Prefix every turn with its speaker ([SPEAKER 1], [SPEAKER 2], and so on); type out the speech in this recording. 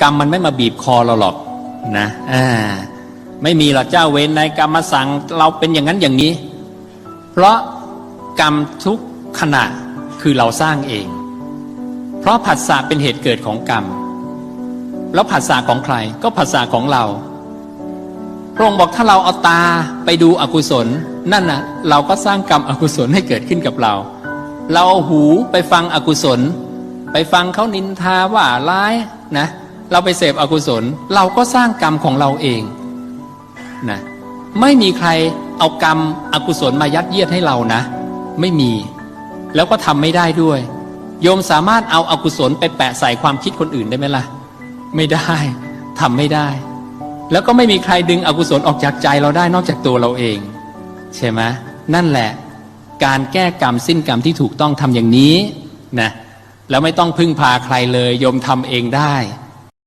[SPEAKER 1] กรรมมันไม่มาบีบคอเราหรอกนะอ่าไม่มีหรอกเจ้าเวรในกรรมมาสั่งเราเป็นอย่างนั้นอย่างนี้ เพราะกรรมทุกขณะคือเราสร้างเอง เพราะผัสสะเป็นเหตุเกิดของกรรม แล้วผัสสะของใครก็ผัสสะของเราพระองค์บอกถ้าเราเอาตาไปดูอกุศล นั่นนะเราก็สร้างกรรมอกุศลให้เกิดขึ้นกับเรา เราเอาหูไปฟังอกุศล ไปฟังเขานินทาว่าร้ายนะ เราไปเสพอกุศล เราก็สร้างกรรมของเราเองนะไม่มีใครเอากรรมอกุศลมายัดเยียดให้เรานะ ไม่มี แล้วก็ทำไม่ได้ด้วย โยมสามารถเอาอากุศลไปแปะใส่ความคิดคนอื่นได้ไหมล่ะ ไม่ได้ทำไม่ได้ แล้วก็ไม่มีใครดึงอกุศลออกจากใจเราได้นอกจากตัวเราเอง ใช่ไหมนั่นแหละ การแก้กรรมสิ้นกรรมที่ถูกต้องทำอย่างนี้นะแล้วไม่ต้องพึ่งพาใครเลย โยมทำเองได้